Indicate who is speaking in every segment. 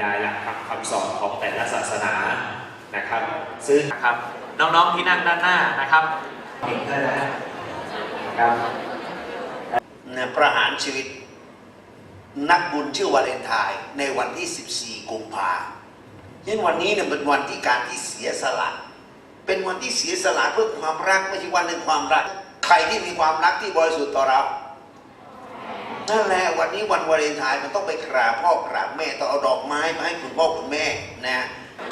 Speaker 1: ญาหลักธรรมคำสอนของแต่ละศาสนานะครับ ซึ่งนะครับน้องๆที่นั่งด้านหน้านะครับเก่งด้วยนะครับ
Speaker 2: นะประหารชีวิต นักบุญชื่อวาเลนไทน์ในวันที่ 14 กุมภาฉะนั้นวันนี้เนี่ยเป็นวันที่การที่เสียสละ เป็นวันที่เสียสละเพื่อความรักไม่ใช่วันแห่งความรัก ใครที่มีความรักที่บริสุทธิ์ต่อเรา นั่นแหละวันนี้วันวาเลนไทน์มันต้องไปกราบพ่อกราบแม่ต้องเอาดอกไม้มาให้คุณพ่อคุณแม่นะ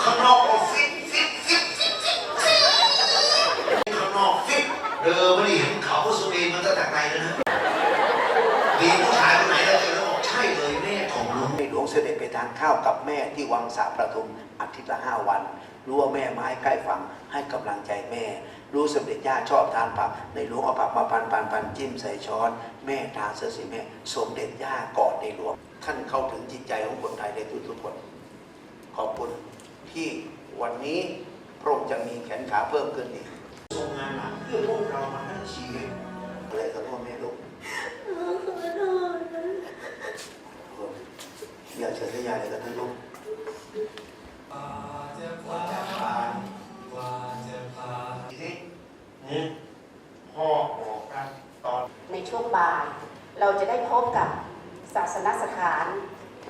Speaker 2: ข้างนอกก็ฟิตฟิตฟิตฟิตฟิตฟิตข้างนอกฟิตเดินไม่ได้เห็นเขาสุเมนมันตั้งแต่ไกลแล้วนะ ด็จไปทานข้าวกับแม่ที่วังสาประทุมอาทิตย์ละห้าวัน รู้ว่าแม่มาให้ใกล้ฟังให้กำลังใจแม่ รู้สมเด็จย่าชอบทานผัก ในหลวงเอาผักมาปันปันปันจิ้มใส่ช้อน แม่ทานเสื้อสีแม่ สมเด็จย่ากอดในหลวง ท่านเข้าถึงจิตใจของคนไทยได้ทุกๆคน ขอบคุณที่วันนี้พระองค์จะมีแขนขาเพิ่มขึ้นอีกทรงงานหนักเพื่อพวกเรามาทั้งชีวิตอะไรกับพ่อแม่ลูก อยากเชิญให้ยายเลยกันทั้งลูกทีนี้นี่พ่อบอกกันตอน
Speaker 3: ในช่วงบ่าย เราจะได้พบกับศาสนสถาน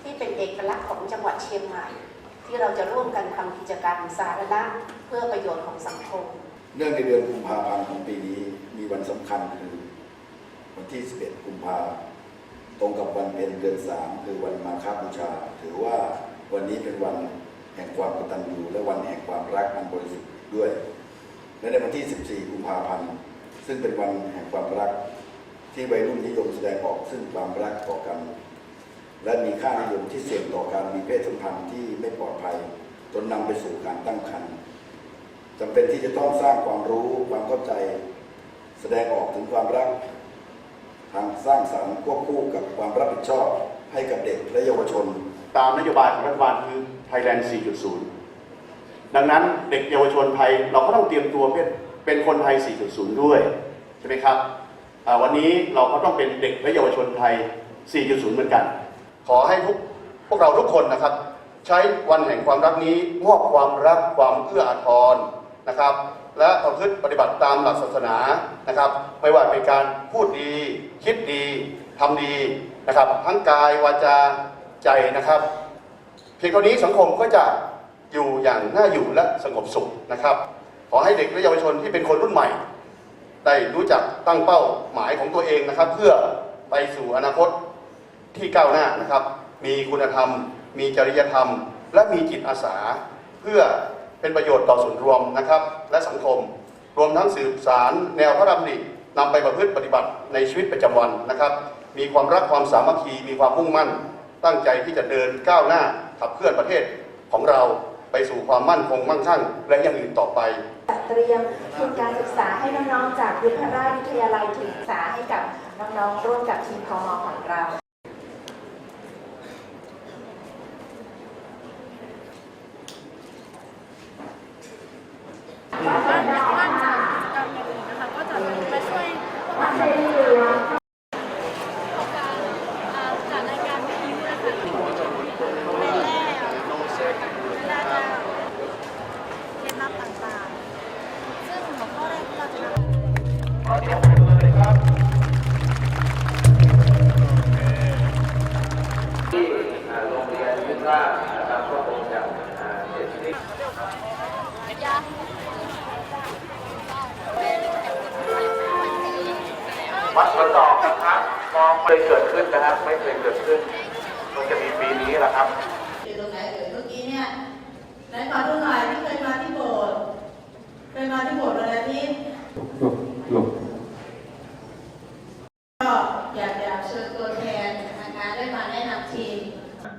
Speaker 3: ที่เป็นเอกลักษณ์ของจังหวัดเชียงใหม่ ที่เราจะร่วมกันทำกิจกรรมสาธารณะเพื่อประโยชน์ของสังคม
Speaker 4: เนื่องในเดือนกุมภาพันธ์ของปีนี้มีวันสำคัญคือ วันที่ 11 กุมภา ตรงกับวันเพ็ญเดือน3คือวันมาฆบูชา ถือว่าวันนี้เป็นวันแห่งความกตัญญูและวันแห่งความรักอันบริสุทธิ์ด้วย และในวันที่ 14 กุมภาพันธ์ ซึ่งเป็นวันแห่งความรัก ที่วัยรุ่นนิยมแสดงออกซึ่งความรักต่อกัน และมีค่านิยมที่เสี่ยงต่อการมีเพศสัมพันธ์ที่ไม่ปลอดภัยจนนำไปสู่การตั้งครรภ์จำเป็นที่จะต้องสร้างความรู้ความเข้าใจ แสดงออกถึงความรัก ทางสร้างสรรค์ควบคู่กับความรับผิดชอบให้กับเด็กและเยาวชน
Speaker 5: ตามนโยบายของรัฐบาลคือ Thailand 4.0 ดังนั้นเด็กเยาวชนไทยเราก็ต้องเตรียมตัวเป็นเป็นคนไทย 4.0 ด้วย ใช่ไหมครับ วันนี้เราก็ต้องเป็นเด็กและเยาวชนไทย 4.0 เหมือนกัน ขอให้ทุกพวกเราทุกคนนะครับ ใช้วันแห่งความรักนี้มอบความรักความเอื้ออาทรนะครับ และประพฤติปฏิบัติตามหลักศาสนานะครับ ไม่ว่าเป็นการพูดดีคิดดีทำดีนะครับ ทั้งกายวาจาใจนะครับเพียงเท่านี้สังคมก็จะอยู่อย่างน่าอยู่และสงบสุขนะครับ ขอให้เด็กและเยาวชนที่เป็นคนรุ่นใหม่ ได้รู้จักตั้งเป้าหมายของตัวเองนะครับ เพื่อไปสู่อนาคตที่ก้าวหน้านะครับ มีคุณธรรม มีจริยธรรม และมีจิตอาสา เพื่อ เป็นประโยชน์ต่อส่วนรวมนะครับ และสังคม รวมทั้งสืบสารแนวพระดำรินำไปประพฤติปฏิบัติในชีวิตประจำวันนะครับ มีความรักความสามัคคีมีความมุ่งมั่น ตั้งใจที่จะเดินก้าวหน้าขับเคลื่อนประเทศของเราไปสู่ความมั่นคงมั่งคั่ง และยั่งยืนต่อไป
Speaker 6: เตรียมทุนการศึกษาให้น้องๆ จากยุพราชวิทยาลัยศึกษาให้กับน้องๆ ร่วมกับทีมพมของเรา
Speaker 7: วัด
Speaker 1: สวนดอกนะครับมองไม่เคยเกิดขึ้นนะครับ ไม่เคยเกิดขึ้นมันจะมีปีนี้แหละครับ
Speaker 8: อยู่ตรงไหนเอ่ยเมื่อกี้เนี่ยไหนขอนอยที่เคยมาที่โบสถ์เคยมาที่โบสถ์วันอาทิตย์ก็อยากจะเชิญตัวแทนทางการได้มาแนะนำทีม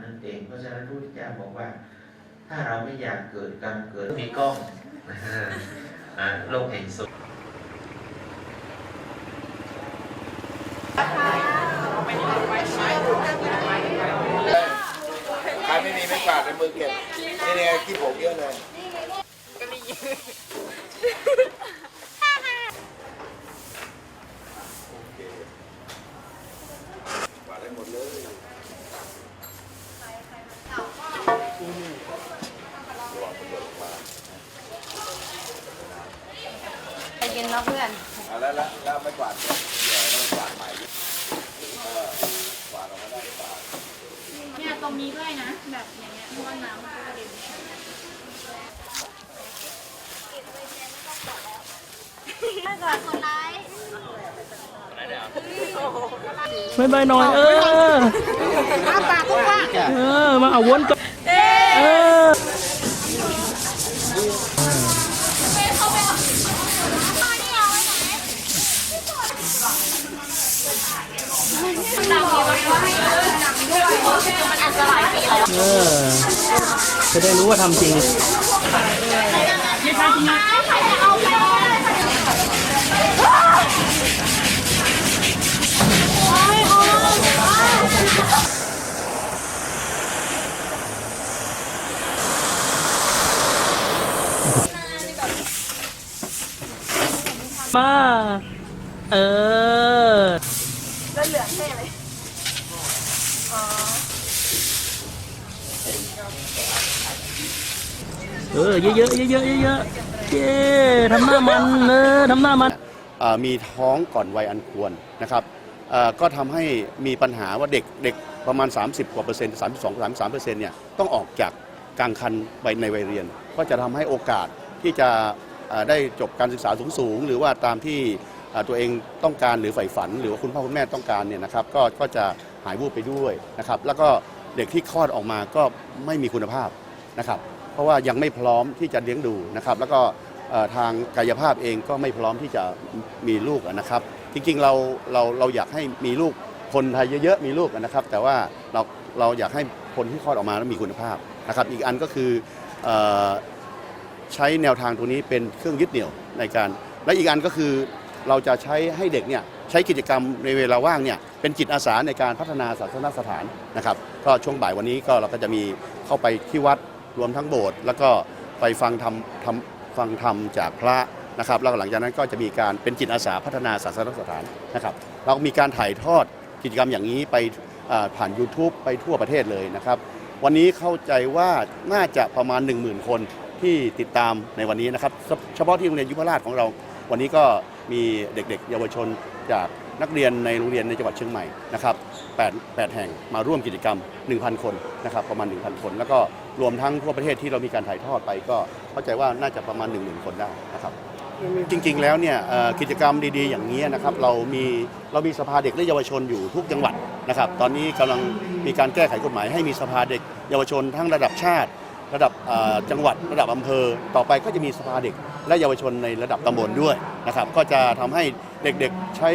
Speaker 9: นั่นเองเพราะฉะนั้นพระพุทธเจ้าบอกว่า ถ้าเราไม่อยากเกิดการเกิดมีกล้อง อ่า โลกแห่งสุข
Speaker 2: ใครไม่มีไม่กวาดในมือเก็บนี่ไงขี้ผมเยอะเลยก็ไมดเลย
Speaker 7: เนาะเพื่อน
Speaker 4: แล้วแล้วแล้วไม่กวาดเนี่ยเดี๋ยวเรากวาดใหม่เออกวาดออกมาได้กวาด
Speaker 7: เนี่ยตรงนี้ด้วยนะ แบบอย่างเงี้ยเพราะว่าน้ำมันก็กระเด็น
Speaker 10: บายบายหน่อย เออเออ มาเอาวนก่อนเออ เออ จะได้รู้ว่าทำจริง เออเยอะๆเยอะๆเยอะๆเยอะเย้ทำหน้ามันเออทำหน้ามัน
Speaker 5: มีท้องก่อนวัยอันควรนะครับก็ทำให้มีปัญหาว่าเด็กเด็กประมาณ 30 กว่าเปอร์เซ็นต์32 33เปอร์เซ็นต์เนี่ยต้องออกจากกลางคันไปในวัยเรียน ก็จะทำให้โอกาสที่จะได้จบการศึกษาสูงๆ หรือว่าตามที่ตัวเองต้องการหรือใฝ่ฝัน หรือว่าคุณพ่อคุณแม่ต้องการเนี่ยนะครับก็ก็จะหายวูบไปด้วยนะครับแล้วก็เด็กที่คลอดออกมาก็ไม่มีคุณภาพนะครับ ราะว่ายังไม่พร้อมที่จะเลี้ยงดูนะครับ แล้วก็ทางกายภาพเองก็ไม่พร้อมที่จะมีลูกนะครับ จริงๆเราเราเราอยากให้มีลูกคนไทยเยอะๆมีลูกนะครับ แต่ว่าเราเราอยากให้คนที่คลอดออกมาแล้วมีคุณภาพนะครับ อีกอันก็คือเออใช้แนวทางตัวนี้เป็นเครื่องยึดเหนี่ยวในการ และอีกอันก็คือเราจะใช้ให้เด็กเนี่ยใช้กิจกรรมในเวลาว่างเนี่ยเป็นจิตอาสาในการพัฒนาศาสนสถานนะครับ ก็ช่วงบ่ายวันนี้ก็เราก็จะมีเข้าไปที่วัด รวมทั้งโบสถ์แล้วก็ไปฟังธรรมธรรมฟังธรรมจากพระนะครับแล้วหลังจากนั้นก็จะมีการเป็นจิตอาสาพัฒนาศาสนสถานนะครับ เรามีการถ่ายทอดกิจกรรมอย่างนี้ไปผ่าน YouTube ไปทั่วประเทศเลยนะครับ วันนี้เข้าใจว่าน่าจะประมาณ 10,000 คนที่ติดตามในวันนี้นะครับ เฉเฉพาะที่โรงเรียนยุพราชของเรา วันนี้ก็มีเด็กๆ เยาวชนจาก นักเรียนในโรงเรียนในจังหวัดเชียงใหม่นะครับ8 8แห่งมาร่วมกิจกรรม 1,000 คนนะครับประมาณ 1,000 คน แล้วก็รวมทั้งทั่วประเทศที่เรามีการถ่ายทอดไปก็เข้าใจว่าน่าจะประมาณ 10,000 คนได้นะครับจริงๆ แล้วเนี่ยกิจกรรมดีๆ อย่างนี้นะครับเรามีเรามีสภาเด็กและเยาวชนอยู่ทุกจังหวัดนะครับ ตอนนี้กำลังมีการแก้ไขกฎหมายให้มีสภาเด็กเยาวชนทั้งระดับชาติ ระดับจังหวัดระดับอำเภอ ต่อไปก็จะมีสภาเด็กและเยาวชนในระดับตำบลด้วย นะครับก็จะทำให้เด็กๆใช้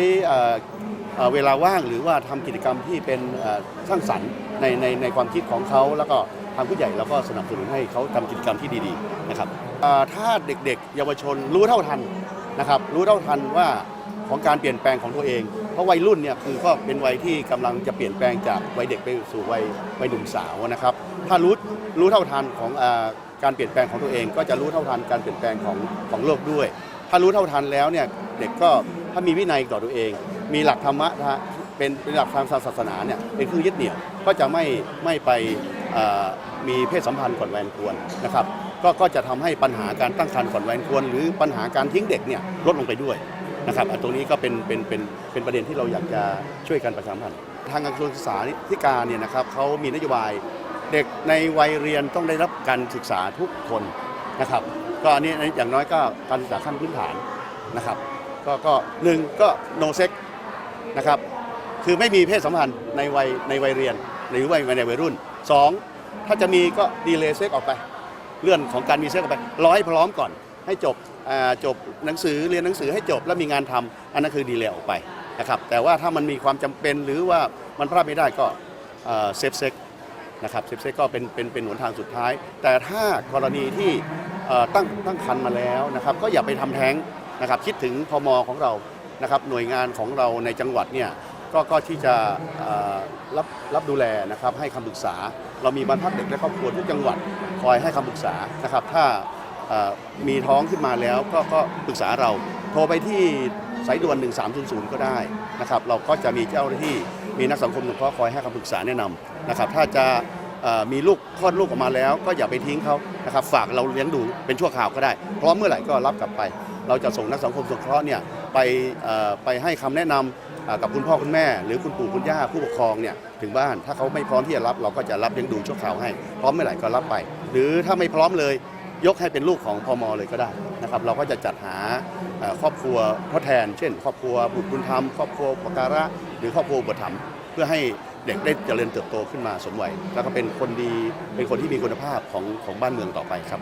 Speaker 5: เวลาว่างหรือว่าทำกิจกรรมที่เป็นสร้างสรรค์ในในในความคิดของเขา แล้วก็ทางผู้ใหญ่เราก็สนับสนุนให้เขาทำกิจกรรมที่ดีๆนะครับถ้าเด็กๆ เยาวชนรู้เท่าทันนะครับรู้เท่าทันว่าของการเปลี่ยนแปลงของตัวเอง เพราะวัยรุ่นเนี่ยคือก็เป็นวัยที่กำลังจะเปลี่ยนแปลงจากวัยเด็กไปสู่วัยวัยหนุ่มสาวนะครับ ถ้ารู้รู้เท่าทันของอการเปลี่ยนแปลงของตัวเอง ก็จะรู้เท่าทันการเปลี่ยนแปลงของของโลกด้วย ถ้ารู้เท่าทันแล้วเนี่ยเด็กก็ถ้ามีวินัยต่อตัวเอง มีหลักธรรมะเป็นเป็นหลักทางศาสนาเนี่ยเป็นเครื่องยึดเหนี่ยวก็จะไม่ไม่ไปมีเพศสัมพันธ์ก่อนวัยอันควรนะครับก็ก็จะทำให้ปัญหาการตั้งครรภ์ก่อนวัยอันควร หรือปัญหาการทิ้งเด็กเนี่ยลดลงไปด้วยนะครับตรงนี้ก็เป็นเป็นเป็นเป็นประเด็นที่เราอยากจะช่วยกันประชาสัมพันธ์ทางกระทรวงศึกษาธิการเนี่ยนะครับเขามีนโยบายเด็กในวัยเรียนต้องได้รับการศึกษาทุกคนนะครับ ก็อันนี้อย่างน้อยก็การศึกษาขั้นพื้นฐานนะครับ ก็ก็หนึ่งก็โนเซ็กนะครับคือไม่มีเพศสัมพันธ์ในวัยในวัยเรียน หรือวัยในวัยรุ่นสองถ้าจะมีก็ดีเลย์เซ็กออกไป เลื่อนของการมีเซ็กออกไปร้อให้พร้อมก่อน ให้จบจบหนังสือเรียนหนังสือให้จบแล้วมีงานทำอันนั้นคือดีเลย์ออกไปนะครับแต่ว่าถ้ามันมีความจำเป็นหรือว่ามันพลาดไม่ได้ก็เซฟเซ็กนะครับเซฟเซ็กก็เป็นเป็นเป็นหนทางสุดท้าย แต่ถ้ากรณีที่ ตั้งตั้งครรภ์มาแล้วนะครับก็อย่าไปทำแท้งนะครับคิดถึงพมของเรานะครับหน่วยงานของเราในจังหวัดเนี่ยก็ก็ที่จะรับรับดูแลนะครับให้คำปรึกษา เรามีบรรพักเด็กและครอบครัวทุกจังหวัดคอยให้คำปรึกษานะครับถ้ามีท้องขึ้นมาแล้วก็ก็ปรึกษาเรา โทรไปที่สายด่วน 1300 ก็ได้นะครับเราก็จะมีเจ้าหน้าที่มีนักสังคมสงเคราะห์คอยให้คำปรึกษาแนะนำนะครับถ้าจะ มีลูกคลอดลูกออกมาแล้ว ก็อย่าไปทิ้งเขานะครับฝากเราเลี้ยงดูเป็นชั่วคราวก็ได้พร้อมเมื่อไหร่ก็รับกลับไป เราจะส่งนักสังคมสงเคราะห์เนี่ยไปไปให้คำแนะนำอ่ากับคุณพ่อคุณแม่ หรือคุณปู่คุณย่าผู้ปกครองเนี่ยถึงบ้านถ้าเขาไม่พร้อมที่จะรับเราก็จะรับเลี้ยงดูชั่วคราวให้พร้อมเมื่อไหร่ก็รับไป หรือถ้าไม่พร้อมเลยยกให้เป็นลูกของพมเลยก็ได้นะครับ เราก็จะจัดหาครอบครัวทดแทน เช่น ครอบครัวบุตรบุญธรรม ครอบครัวปการะ หรือครอบครัวอุปถัมภ์ เพื่อให้เด็กได้เจริญเติบโตขึ้นมาสมวัย แล้วก็เป็นคนดีเป็นคนที่มีคุณภาพของของบ้านเมืองต่อไปครับ